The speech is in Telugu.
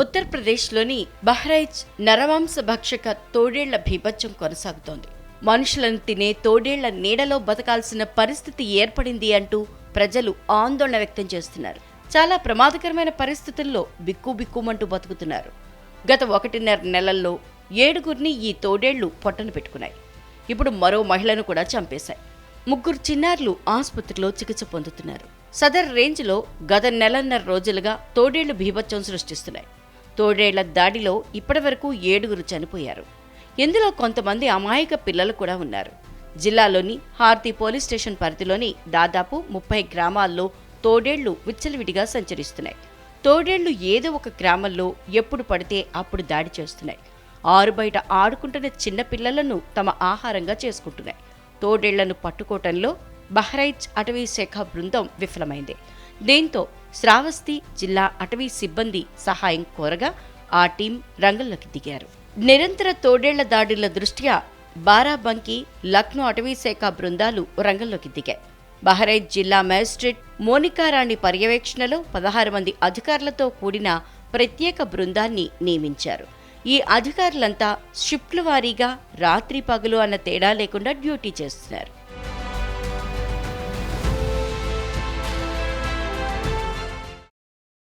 ఉత్తరప్రదేశ్లోని బహ్రైచ్ నరమాంస భక్షక తోడేళ్ళ భీభత్సం కొనసాగుతోంది. మనుషులను తినే తోడేళ్ళ నీడలో బతకాల్సిన పరిస్థితి ఏర్పడింది అంటూ ప్రజలు ఆందోళన వ్యక్తం చేస్తున్నారు. చాలా ప్రమాదకరమైన పరిస్థితుల్లో బిక్కుబిక్కుమంటూ బతుకుతున్నారు. గత ఒకటిన్నర నెలల్లో ఏడుగురిని ఈ తోడేళ్ళు పొట్టను పెట్టుకున్నాయి. ఇప్పుడు మరో మహిళను కూడా చంపేశాయి. ముగ్గురు చిన్నారులు ఆసుపత్రిలో చికిత్స పొందుతున్నారు. సదర్ రేంజ్లో గత నెలన్నర రోజులుగా తోడేళ్ళు భీభత్సం సృష్టిస్తున్నాయి. తోడేళ్ళ దాడిలో ఇప్పటివరకు ఏడుగురు చనిపోయారు. ఇందులో కొంతమంది అమాయక పిల్లలు కూడా ఉన్నారు. జిల్లాలోని హార్తి పోలీస్ స్టేషన్ పరిధిలోని దాదాపు ముప్పై గ్రామాల్లో తోడేళ్ళు విచ్చలవిడిగా సంచరిస్తున్నాయి. తోడేళ్ళు ఏదో ఒక గ్రామంలో ఎప్పుడు పడితే అప్పుడు దాడి చేస్తున్నాయి. ఆరు బయట ఆడుకుంటున్న చిన్న పిల్లలను తమ ఆహారంగా చేసుకుంటున్నాయి. తోడేళ్ళను పట్టుకోవటంలో బహ్రైచ్ అటవీ శాఖ బృందం విఫలమైంది. దీంతో శ్రావస్తి జిల్లా అటవీ సిబ్బంది సహాయం కోరగా ఆ టీం రంగంలోకి దిగారు. నిరంతర తోడేళ్ళ దాడుల దృష్ట్యా బారాబంకి లక్నో అటవీ శాఖ బృందాలు రంగంలోకి దిగాయి. బహ్రైచ్ జిల్లా మేజిస్ట్రేట్ మోనికారాణి పర్యవేక్షణలో పదహారు మంది అధికారులతో కూడిన ప్రత్యేక బృందాన్ని నియమించారు. ఈ అధికారులంతా షిఫ్ట్ల వారీగా రాత్రి పగలు అన్న తేడా లేకుండా డ్యూటీ చేస్తున్నారు.